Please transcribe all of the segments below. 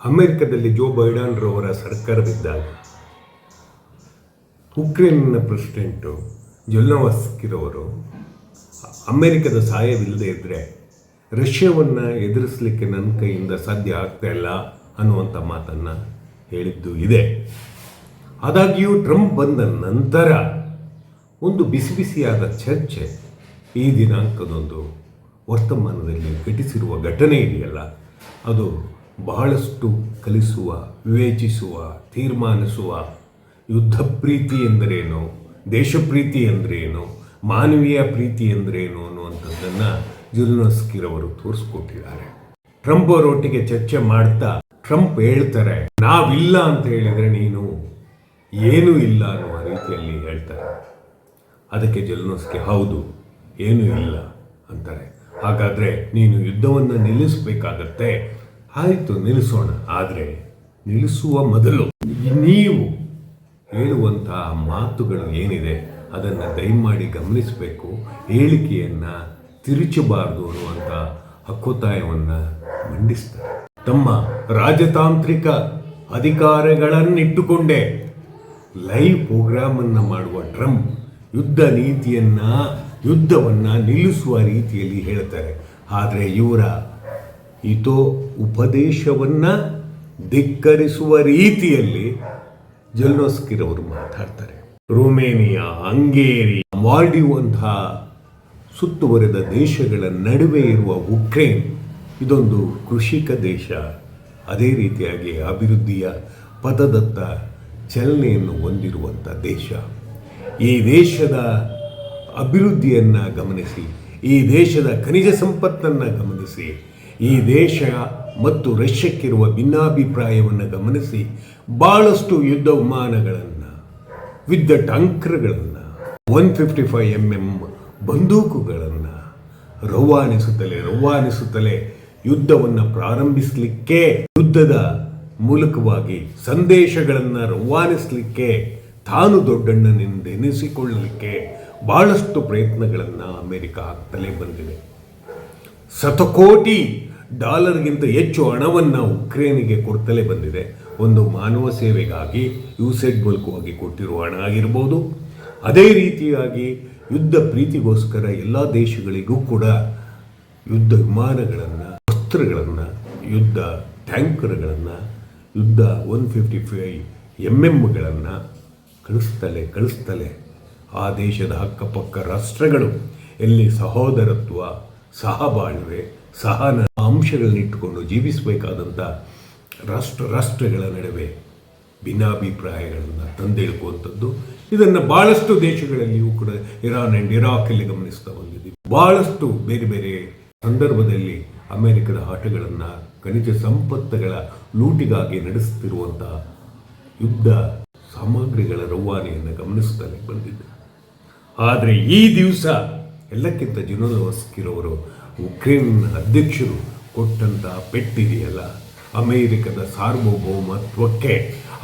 ಅಮೆರಿಕದಲ್ಲಿ ಜೋ ಬೈಡನ್ರವರ ಸರ್ಕಾರವಿದ್ದಾಗ ಉಕ್ರೇನ್ನ ಪ್ರೆಸಿಡೆಂಟು ಜೊಲ್ನವಸ್ಕಿರವರು ಅಮೆರಿಕದ ಸಹಾಯವಿಲ್ಲದೆ ಇದ್ದರೆ ರಷ್ಯಾವನ್ನು ಎದುರಿಸಲಿಕ್ಕೆ ನನ್ನ ಕೈಯಿಂದ ಸಾಧ್ಯ ಆಗ್ತಾ ಇಲ್ಲ ಅನ್ನುವಂಥ ಮಾತನ್ನು ಹೇಳಿದ್ದು ಇದೆ. ಆದಾಗ್ಯೂ ಟ್ರಂಪ್ ಬಂದ ನಂತರ ಒಂದು ಬಿಸಿ ಬಿಸಿಯಾದ ಚರ್ಚೆ ಈ ದಿನಾಂಕದೊಂದು ವರ್ತಮಾನದಲ್ಲಿ ಘಟಿಸಿರುವ ಘಟನೆ ಇದೆಯಲ್ಲ, ಅದು ಬಹಳಷ್ಟು ಕಲಿಸುವ, ವಿವೇಚಿಸುವ, ತೀರ್ಮಾನಿಸುವ ಯುದ್ಧ ಪ್ರೀತಿ ಎಂದರೇನು ದೇಶಪ್ರೀತಿ ಎಂದರೇನು, ಮಾನವೀಯ ಪ್ರೀತಿ ಎಂದರೇನು ಅನ್ನುವಂಥದ್ದನ್ನು ಅವರು ತೋರಿಸ್ಕೊಟ್ಟಿದ್ದಾರೆ. ಟ್ರಂಪ್ ಅವರೊಟ್ಟಿಗೆ ಚರ್ಚೆ ಮಾಡ್ತಾ ಟ್ರಂಪ್ ಹೇಳ್ತಾರೆ, ನಾವಿಲ್ಲ ಅಂತ ಹೇಳಿದರೆ ನೀನು ಏನೂ ಇಲ್ಲ ಅನ್ನುವ ರೀತಿಯಲ್ಲಿ ಹೇಳ್ತಾರೆ. ಅದಕ್ಕೆ ಜೆಲ್ನೋಸ್ಗೆ ಹೌದು, ಏನೂ ಇಲ್ಲ ಅಂತಾರೆ. ಹಾಗಾದರೆ ನೀನು ಯುದ್ಧವನ್ನು ನಿಲ್ಲಿಸಬೇಕಾಗತ್ತೆ ಆಯಿತು, ನಿಲ್ಲಿಸೋಣ. ಆದರೆ ನಿಲ್ಲಿಸುವ ಮೊದಲು ನೀವು ಹೇಳುವಂತಹ ಮಾತುಗಳು ಏನಿದೆ, ಅದನ್ನು ದಯಮಾಡಿ ಗಮನಿಸಬೇಕು. ಹೇಳಿಕೆಯನ್ನು ತಿರುಚಬಾರದು ಅನ್ನುವಂಥ ಹಕ್ಕೊತ್ತಾಯವನ್ನು ಮಂಡಿಸ್ತಾರೆ. ತಮ್ಮ ರಾಜತಾಂತ್ರಿಕ ಅಧಿಕಾರಗಳನ್ನಿಟ್ಟುಕೊಂಡೇ, ಲೈವ್ ಪ್ರೋಗ್ರಾಮನ್ನು ಮಾಡುವ ಟ್ರಂಪ್ ಯುದ್ಧ ನೀತಿಯನ್ನು, ಯುದ್ಧವನ್ನು ನಿಲ್ಲಿಸುವ ರೀತಿಯಲ್ಲಿ ಹೇಳ್ತಾರೆ. ಆದರೆ ಇವರ ಹಿತೋ ಉಪದೇಶವನ್ನು ಧಿಕ್ಕರಿಸುವ ರೀತಿಯಲ್ಲಿ ಜಲ್ನೋಸ್ಕಿರವರು ಮಾತಾಡ್ತಾರೆ. ರೊಮೇನಿಯಾ ಹಂಗೇರಿ ಮಾಲ್ಡೀವ್ ಅಂತಹ ಸುತ್ತುವರೆದ ದೇಶಗಳ ನಡುವೆ ಇರುವ ಉಕ್ರೇನ್ ಇದೊಂದು ಕೃಷಿಕ ದೇಶ. ಅದೇ ರೀತಿಯಾಗಿ ಅಭಿವೃದ್ಧಿಯ ಪದದತ್ತ ಚಲನೆಯನ್ನು ಹೊಂದಿರುವಂಥ ದೇಶ. ಈ ದೇಶದ ಅಭಿವೃದ್ಧಿಯನ್ನು ಗಮನಿಸಿ, ಈ ದೇಶದ ಖನಿಜ ಸಂಪತ್ತನ್ನು ಗಮನಿಸಿ ಈ ದೇಶ ಮತ್ತು ರಷ್ಯಕ್ಕಿರುವ ಭಿನ್ನಾಭಿಪ್ರಾಯವನ್ನು ಗಮನಿಸಿ ಭಾಳಷ್ಟು ಯುದ್ಧ ವಿಮಾನಗಳನ್ನು ವಿದ್ದ ಟಂಕ್ರಗಳನ್ನು one fifty five M M ಬಂದೂಕುಗಳನ್ನು ರವಾನಿಸುತ್ತಲೇ ರವಾನಿಸುತ್ತಲೇ ಯುದ್ಧವನ್ನು ಪ್ರಾರಂಭಿಸಲಿಕ್ಕೆ, ಯುದ್ಧದ ಮೂಲಕವಾಗಿ ಸಂದೇಶಗಳನ್ನು ರವಾನಿಸಲಿಕ್ಕೆ ತಾನು ದೊಡ್ಡಣ್ಣನೆಂದೆನಿಸಿಕೊಳ್ಳಲಿಕ್ಕೆ ಬಹಳಷ್ಟು ಪ್ರಯತ್ನಗಳನ್ನು ಅಮೆರಿಕ ಹಾಕ್ತಲೇ ಬಂದಿದೆ. ಶತಕೋಟಿ ಡಾಲರ್ಗಿಂತ ಹೆಚ್ಚು ಹಣವನ್ನು ಉಕ್ರೇನಿಗೆ ಕೊಡ್ತಲೇ ಬಂದಿದೆ. ಒಂದು ಮಾನವ ಸೇವೆಗಾಗಿ ಯೂಸೆಡ್ ಮೂಲಕವಾಗಿ ಕೊಟ್ಟಿರುವ ಹಣ ಆಗಿರ್ಬೋದು. ಅದೇ ರೀತಿಯಾಗಿ ಯುದ್ಧ ಪ್ರೀತಿಗೋಸ್ಕರ ಎಲ್ಲ ದೇಶಗಳಿಗೂ ಕೂಡ ಯುದ್ಧ ವಿಮಾನಗಳನ್ನು ವಸ್ತ್ರಗಳನ್ನು ಯುದ್ಧ ಟ್ಯಾಂಕರ್ಗಳನ್ನು, ಯುದ್ಧ ಒನ್ ಫಿಫ್ಟಿ ಫೈವ್ ಎಂ ಎಮ್ಗಳನ್ನು ಕಳಿಸ್ತಲೇ ಕಳಿಸ್ತಲೇ ಆ ದೇಶದ ಅಕ್ಕಪಕ್ಕ ರಾಷ್ಟ್ರಗಳು. ಎಲ್ಲಿ ಸಹೋದರತ್ವ ಸಹಬಾಳ್ವೆ ಸಹನ ಅಂಶಗಳನ್ನಿಟ್ಟುಕೊಂಡು ಜೀವಿಸಬೇಕಾದಂಥ ರಾಷ್ಟ್ರ, ರಾಷ್ಟ್ರಗಳ ನಡುವೆ ಭಿನ್ನಾಭಿಪ್ರಾಯಗಳನ್ನು ತಂದೇಳ್ಕುವಂಥದ್ದು ಇದನ್ನು ಭಾಳಷ್ಟು ದೇಶಗಳಲ್ಲಿಯೂ ಕೂಡ ಇರಾನ್ ಆ್ಯಂಡ್ ಇರಾಕಲ್ಲಿ ಗಮನಿಸ್ತಾ ಬಂದಿದ್ದೀವಿ. ಭಾಳಷ್ಟು ಬೇರೆ ಬೇರೆ ಸಂದರ್ಭದಲ್ಲಿ ಅಮೆರಿಕದ ಆಟಗಳನ್ನು ಖನಿಜ ಸಂಪತ್ತುಗಳ ಲೂಟಿಗಾಗಿ ನಡೆಸುತ್ತಿರುವಂಥ ಯುದ್ಧ ಸಾಮಗ್ರಿಗಳ ರವಾನೆಯನ್ನು ಗಮನಿಸುತ್ತಲೇ ಬಂದಿದ್ದೆ. ಆದರೆ ಈ ದಿವಸ ಎಲ್ಲಕ್ಕಿಂತ ಜಿನೋದೋಸ್ಕಿರೋರು ಉಕ್ರೇನ್ ಅಧ್ಯಕ್ಷರು ಕೊಟ್ಟಂಥ ಪೆಟ್ಟಿದೆಯಲ್ಲ, ಅಮೇರಿಕದ ಸಾರ್ವಭೌಮತ್ವಕ್ಕೆ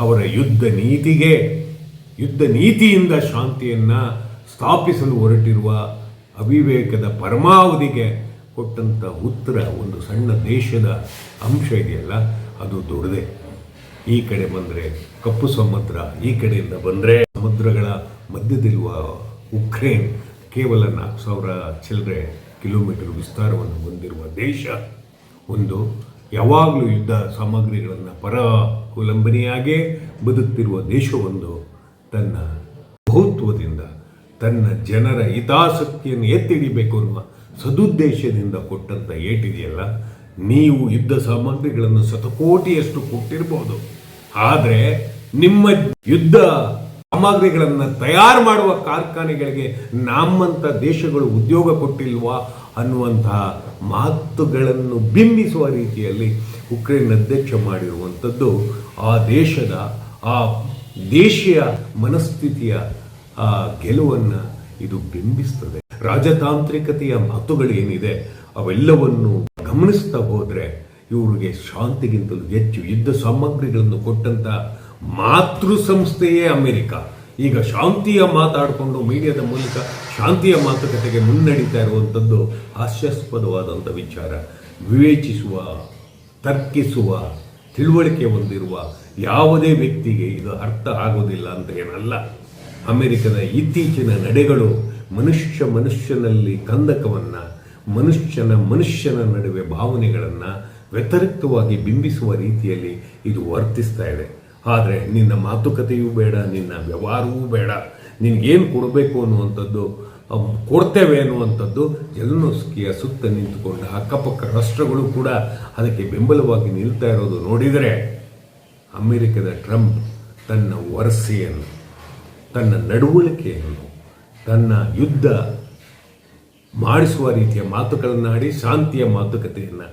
ಅವರ ಯುದ್ಧ ನೀತಿಗೆ, ಯುದ್ಧ ನೀತಿಯಿಂದ ಶಾಂತಿಯನ್ನು ಸ್ಥಾಪಿಸಲು ಹೊರಟಿರುವ ಅವಿವೇಕದ ಪರಮಾವಧಿಗೆ ಕೊಟ್ಟಂಥ ಉತ್ತರ ಒಂದು ಸಣ್ಣ ದೇಶದ ಅಂಶ ಇದೆಯಲ್ಲ, ಅದು ದೊಡ್ಡದೆ. ಈ ಕಡೆ ಬಂದರೆ ಕಪ್ಪು ಸಮುದ್ರ, ಈ ಕಡೆಯಿಂದ ಬಂದರೆ ಸಮುದ್ರಗಳ ಮಧ್ಯದಲ್ಲಿರುವ ಉಕ್ರೇನ್. ಕೇವಲ ನಾಲ್ಕು ಸಾವಿರ ಚಿಲ್ಲರೆ ಕಿಲೋಮೀಟರ್ ವಿಸ್ತಾರವನ್ನು ಹೊಂದಿರುವ ದೇಶ, ಒಂದು ಯಾವಾಗಲೂ ಯುದ್ಧ ಸಾಮಗ್ರಿಗಳನ್ನು ಪರಾವಲಂಬನೆಯಾಗೇ ಬದುಕ್ತಿರುವ ದೇಶವೊಂದು ತನ್ನ ಬಹುತ್ವದಿಂದ, ತನ್ನ ಜನರ ಹಿತಾಸಕ್ತಿಯನ್ನು ಎತ್ತಿಡಿಬೇಕು ಅನ್ನುವ ಸದುದ್ದೇಶದಿಂದ ಕೊಟ್ಟಂಥ ಏಟಿದೆಯಲ್ಲ, ನೀವು ಯುದ್ಧ ಸಾಮಗ್ರಿಗಳನ್ನು ಶತಕೋಟಿಯಷ್ಟು ಕೊಟ್ಟಿರ್ಬೋದು. ಆದರೆ ನಿಮ್ಮ ಯುದ್ಧ ಸಾಮಗ್ರಿಗಳನ್ನು ತಯಾರು ಮಾಡುವ ಕಾರ್ಖಾನೆಗಳಿಗೆ ನಮ್ಮಂಥ ದೇಶಗಳು ಉದ್ಯೋಗ ಕೊಟ್ಟಿಲ್ವಾ ಅನ್ನುವಂತಹ ಮಾತುಗಳನ್ನು ಬಿಂಬಿಸುವ ರೀತಿಯಲ್ಲಿ ಉಕ್ರೇನ್ ಅಧ್ಯಕ್ಷ ಮಾಡಿರುವಂಥದ್ದು ಆ ದೇಶದ, ಆ ದೇಶೀಯ ಮನಸ್ಥಿತಿಯ, ಆ ಗೆಲುವನ್ನು ಇದು ಬಿಂಬಿಸ್ತದೆ. ರಾಜತಾಂತ್ರಿಕತೆಯ ಮಾತುಗಳೇನಿದೆ, ಅವೆಲ್ಲವನ್ನು ಗಮನಿಸ್ತಾ ಹೋದರೆ ಇವರಿಗೆ ಶಾಂತಿಗಿಂತಲೂ ಹೆಚ್ಚು ಯುದ್ಧ ಸಾಮಗ್ರಿಗಳನ್ನು ಕೊಟ್ಟಂತ ಮಾತೃ ಸಂಸ್ಥೆಯೇ ಅಮೆರಿಕ. ಈಗ ಶಾಂತಿಯ ಮಾತಾಡಿಕೊಂಡು ಮೀಡಿಯಾದ ಮೂಲಕ ಶಾಂತಿಯ ಮಾತುಕತೆಗೆ ಮುನ್ನಡೀತಾ ಇರುವಂಥದ್ದು ಹಾಸ್ಯಾಸ್ಪದವಾದಂಥ ವಿಚಾರ. ವಿವೇಚಿಸುವ, ತರ್ಕಿಸುವ, ತಿಳುವಳಿಕೆ ಹೊಂದಿರುವ ಯಾವುದೇ ವ್ಯಕ್ತಿಗೆ ಇದು ಅರ್ಥ ಆಗೋದಿಲ್ಲ ಅಂತ ಏನಲ್ಲ. ಅಮೆರಿಕದ ಇತ್ತೀಚಿನ ನಡೆಗಳು ಮನುಷ್ಯ ಮನುಷ್ಯನಲ್ಲಿ ಕಂದಕವನ್ನು, ಮನುಷ್ಯನ ಮನುಷ್ಯನ ನಡುವೆ ಭಾವನೆಗಳನ್ನು ವ್ಯತಿರಿಕ್ತವಾಗಿ ಬಿಂಬಿಸುವ ರೀತಿಯಲ್ಲಿ ಇದು ವರ್ತಿಸ್ತಾ ಇದೆ. ಆದರೆ ನಿನ್ನ ಮಾತುಕತೆಯೂ ಬೇಡ, ನಿನ್ನ ವ್ಯವಹಾರವೂ ಬೇಡ. ನಿನಗೇನು ಕೊಡಬೇಕು ಅನ್ನುವಂಥದ್ದು ಕೊಡ್ತೇವೆ ಅನ್ನುವಂಥದ್ದು ಜೆಲನೋಸ್ಕಿಯ ಸುತ್ತ ನಿಂತುಕೊಂಡ ಅಕ್ಕಪಕ್ಕ ರಾಷ್ಟ್ರಗಳು ಕೂಡ ಅದಕ್ಕೆ ಬೆಂಬಲವಾಗಿ ನಿಲ್ತಾ ಇರೋದು ನೋಡಿದರೆ ಅಮೆರಿಕದ ಟ್ರಂಪ್ ತನ್ನ ವರಸೆಯನ್ನು, ತನ್ನ ನಡವಳಿಕೆಯನ್ನು, ತನ್ನ ಯುದ್ಧ ಮಾಡಿಸುವ ರೀತಿಯ ಮಾತುಗಳನ್ನಾಡಿ ಶಾಂತಿಯ ಮಾತುಕತೆಯನ್ನು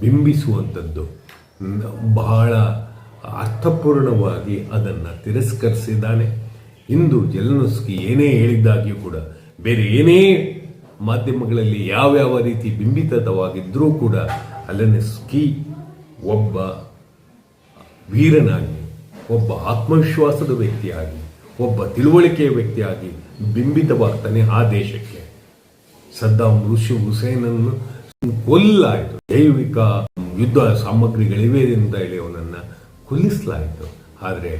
ಬಿಂಬಿಸುವಂಥದ್ದು. ಬಹಳ ಅರ್ಥಪೂರ್ಣವಾಗಿ ಅದನ್ನು ತಿರಸ್ಕರಿಸಿದ್ದಾನೆ. ಇಂದು ಜಲನುಸ್ಕಿ ಏನೇ ಹೇಳಿದ್ದಾಗಿಯೂ ಕೂಡ ಬೇರೆ ಏನೇ ಮಾಧ್ಯಮಗಳಲ್ಲಿ ಯಾವ್ಯಾವ ರೀತಿ ಬಿಂಬಿತವಾಗಿದ್ದರೂ ಕೂಡ ಅಲನೆಸ್ಕಿ ಒಬ್ಬ ವೀರನಾಗಿ, ಒಬ್ಬ ಆತ್ಮವಿಶ್ವಾಸದ ವ್ಯಕ್ತಿಯಾಗಿ, ಒಬ್ಬ ತಿಳುವಳಿಕೆಯ ವ್ಯಕ್ತಿಯಾಗಿ ಬಿಂಬಿತವಾಗ್ತಾನೆ ಆ ದೇಶಕ್ಕೆ. ಸದ್ದಾಂ ಋಷಿ ಹುಸೇನನ್ನು ಕೊಲ್ಲಾಯಿತು. ಜೈವಿಕ ಯುದ್ಧ ಸಾಮಗ್ರಿಗಳಿವೆ ಅಂತ ಹೇಳಿ ಅವನನ್ನು ಕೊಲ್ಲಿಸಲಾಯಿತು ಆದರೆ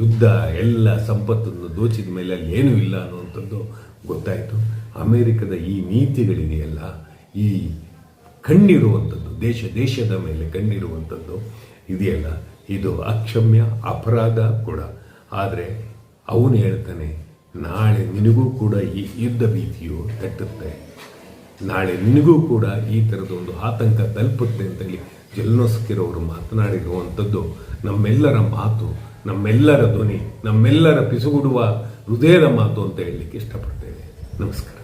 ಯುದ್ಧ, ಎಲ್ಲ ಸಂಪತ್ತನ್ನು ದೋಚಿದ ಮೇಲೆ ಅಲ್ಲಿ ಏನೂ ಇಲ್ಲ ಅನ್ನುವಂಥದ್ದು ಗೊತ್ತಾಯಿತು. ಅಮೆರಿಕದ ಈ ನೀತಿಗಳಿದೆಯಲ್ಲ, ಈ ಕಣ್ಣಿರುವಂಥದ್ದು, ದೇಶ, ದೇಶದ ಮೇಲೆ ಕಣ್ಣಿರುವಂಥದ್ದು ಇದೆಯಲ್ಲ. ಇದು ಅಕ್ಷಮ್ಯ, ಅಪರಾಧ ಕೂಡ. ಆದರೆ ಅವನು ಹೇಳ್ತಾನೆ, ನಾಳೆ ನಿನಗೂ ಕೂಡ ಈ ಯುದ್ಧ ಭೀತಿಯು ತಟ್ಟುತ್ತೆ. ನಾಳೆ ನಿನಗೂ ಕೂಡ ಈ ಥರದ ಒಂದು ಆತಂಕ ತಲುಪುತ್ತೆ ಅಂತೇಳಿ ಜಲ್ನೋಸ್ಕಿರವರು ಮಾತನಾಡಿರುವಂಥದ್ದು ನಮ್ಮೆಲ್ಲರ ಮಾತು ನಮ್ಮೆಲ್ಲರ ಧ್ವನಿ ನಮ್ಮೆಲ್ಲರ ಪಿಸುಗುಡುವ ಹೃದಯದ ಮಾತು ಅಂತ ಹೇಳಲಿಕ್ಕೆ ಇಷ್ಟಪಡ್ತೇನೆ. ನಮಸ್ಕಾರ.